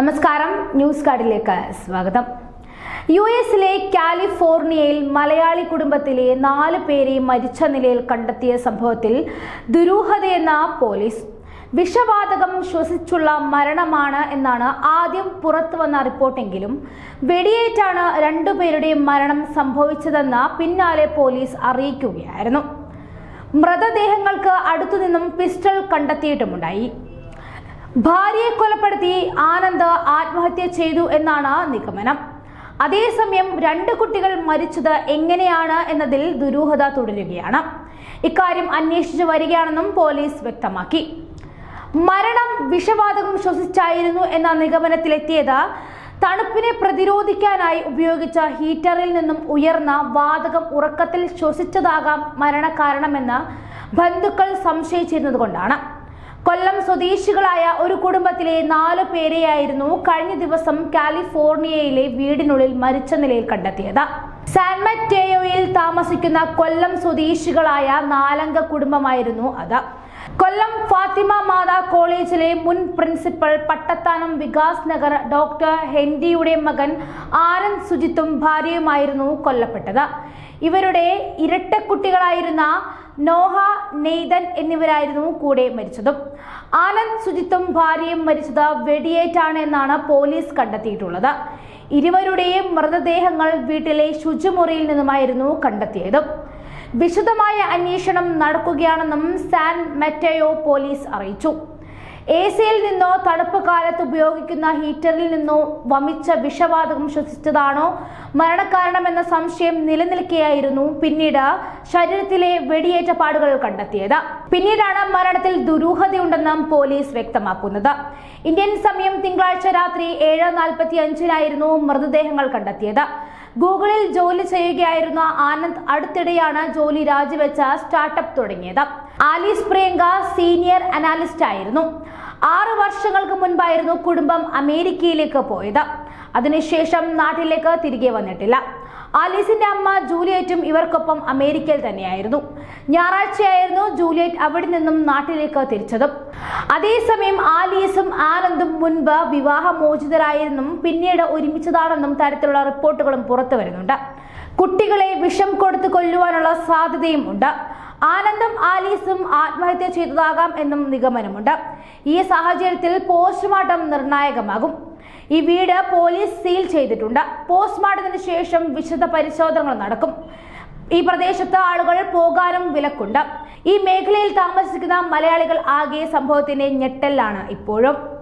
നമസ്കാരം. ന്യൂസ് കാർഡിലേക്ക് സ്വാഗതം. യു എസിലെ കാലിഫോർണിയയിൽ മലയാളി കുടുംബത്തിലെ നാല് പേരെ മരിച്ച നിലയിൽ കണ്ടെത്തിയ സംഭവത്തിൽ ദുരൂഹതയെന്ന പോലീസ്. വിഷവാതകം ശ്വസിച്ചുള്ള മരണമാണ് എന്നാണ് ആദ്യം പുറത്തു വന്ന റിപ്പോർട്ടെങ്കിലും വെടിയേറ്റാണ് രണ്ടുപേരുടെയും മരണം സംഭവിച്ചതെന്ന് പിന്നാലെ പോലീസ് അറിയിക്കുകയായിരുന്നു. മൃതദേഹങ്ങൾക്ക് അടുത്തുനിന്നും പിസ്റ്റൾ കണ്ടെത്തിയിട്ടുമുണ്ടായി. ഭാര്യയെ കൊലപ്പെടുത്തി ആനന്ദ് ആത്മഹത്യ ചെയ്തു എന്നാണ് നിഗമനം. അതേസമയം രണ്ട് കുട്ടികൾ മരിച്ചത് എങ്ങനെയാണ് എന്നതിൽ ദുരൂഹത തുടരുകയാണ്. ഇക്കാര്യം അന്വേഷിച്ചു വരികയാണെന്നും പോലീസ് വ്യക്തമാക്കി. മരണം വിഷവാതകം ശ്വസിച്ചായിരുന്നു എന്ന നിഗമനത്തിലെത്തിയത് തണുപ്പിനെ പ്രതിരോധിക്കാനായി ഉപയോഗിച്ച ഹീറ്ററിൽ നിന്നും ഉയർന്ന വാതകം ഉറക്കത്തിൽ ശ്വസിച്ചതാകാം മരണകാരണമെന്ന് ബന്ധുക്കൾ സംശയിച്ചിരുന്നതുകൊണ്ടാണ്. കൊല്ലം സ്വദേശികളായ ഒരു കുടുംബത്തിലെ നാല് പേരെയായിരുന്നു കഴിഞ്ഞ ദിവസം കാലിഫോർണിയയിലെ വീടിനുള്ളിൽ മരിച്ച നിലയിൽ കണ്ടെത്തിയത്. സാൻമറ്റേയോയിൽ താമസിക്കുന്ന കൊല്ലം സ്വദേശികളായ നാലംഗ കുടുംബമായിരുന്നു അത്. കൊല്ലം ഫാത്തിമ മാതാ കോളേജിലെ മുൻ പ്രിൻസിപ്പൽ പട്ടത്താനം വികാസ് നഗർ ഡോക്ടർ ഹെൻഡിയുടെ മകൻ ആനന്ദ് സുജിത്തും ഭാര്യയുമായിരുന്നു കൊല്ലപ്പെട്ടത്. ഇവരുടെ ഇരട്ടക്കുട്ടികളായിരുന്ന നോഹ നെയ്തൻ എന്നിവരായിരുന്നു കൂടെ മരിച്ചതും. ആനന്ദ് സുജിത്തും ഭാര്യയും മരിച്ചത് വെടിയേറ്റാണ് എന്നാണ് പോലീസ് കണ്ടെത്തിയിട്ടുള്ളത്. ഇരുവരുടെയും മൃതദേഹങ്ങൾ വീട്ടിലെ ശുചിമുറിയിൽ നിന്നുമായിരുന്നു കണ്ടെത്തിയത്. വിശദമായ അന്വേഷണം നടക്കുകയാണെന്നും സാൻ മെറ്റയോ പോലീസ് അറിയിച്ചു. എ സിയിൽ നിന്നോ തണുപ്പ് കാലത്ത് ഉപയോഗിക്കുന്ന ഹീറ്ററിൽ നിന്നോ വമിച്ച വിഷവാതകം ശ്വസിച്ചതാണോ? മരണകാരണമെന്ന സംശയം നിലനിൽക്കെയായിരുന്നു പിന്നീട് ശരീരത്തിലെ വെടിയേറ്റ പാടുകൾ കണ്ടെത്തിയത്. പിന്നീടാണ് മരണത്തിൽ ദുരൂഹതയുണ്ടെന്നും പോലീസ് വ്യക്തമാക്കുന്നത്. ഇന്ത്യൻ സമയം തിങ്കളാഴ്ച രാത്രി ഏഴ് നാൽപ്പത്തി അഞ്ചിനായിരുന്നു മൃതദേഹങ്ങൾ കണ്ടെത്തിയത്. ഗൂഗിളിൽ ജോലി ചെയ്യുകയായിരുന്ന ആനന്ദ് അടുത്തിടെയാണ് ജോലി രാജിവെച്ച സ്റ്റാർട്ടപ്പ് തുടങ്ങിയത്. ആലീസ് പ്രിയങ്ക സീനിയർ അനാലിസ്റ്റ് ആയിരുന്നു ആറ് വർഷങ്ങൾക്ക് മുൻപായിരുന്നു കുടുംബം അമേരിക്കയിലേക്ക് പോയത്. അതിനുശേഷം നാട്ടിലേക്ക് തിരികെ വന്നിട്ടില്ല. ആലീസിന്റെ അമ്മ ജൂലിയറ്റും ഇവർക്കൊപ്പം അമേരിക്കയിൽ തന്നെയായിരുന്നു. ഞായറാഴ്ചയായിരുന്നു ജൂലിയറ്റ് അവിടെ നിന്നും നാട്ടിലേക്ക് തിരിച്ചതും. അതേസമയം ആലീസും ആനന്ദും മുൻപ് വിവാഹമോചിതരായെന്നും പിന്നീട് ഒരുമിച്ചതാണെന്നും തരത്തിലുള്ള റിപ്പോർട്ടുകളും പുറത്തു വരുന്നുണ്ട് കുട്ടികളെ വിഷം കൊടുത്തു കൊല്ലുവാനുള്ള സാധ്യതയും ഉണ്ട് ആനന്ദും ആലീസും ആത്മഹത്യ ചെയ്തതാകാം എന്നും നിഗമനമുണ്ട്. ഈ സാഹചര്യത്തിൽ പോസ്റ്റ്മോർട്ടം നിർണായകമാകും. ഈ വീട് പോലീസ് സീൽ ചെയ്തിട്ടുണ്ട്. പോസ്റ്റ്മോർട്ടത്തിന് ശേഷം വിശദ പരിശോധനകൾ നടക്കും. ഈ പ്രദേശത്ത് ആളുകൾ പോകാനും വിലക്കുണ്ട്. ഈ മേഖലയിൽ താമസിക്കുന്ന മലയാളികൾ ആകെ സംഭവത്തിന്റെ ഞെട്ടലാണ് ഇപ്പോഴും.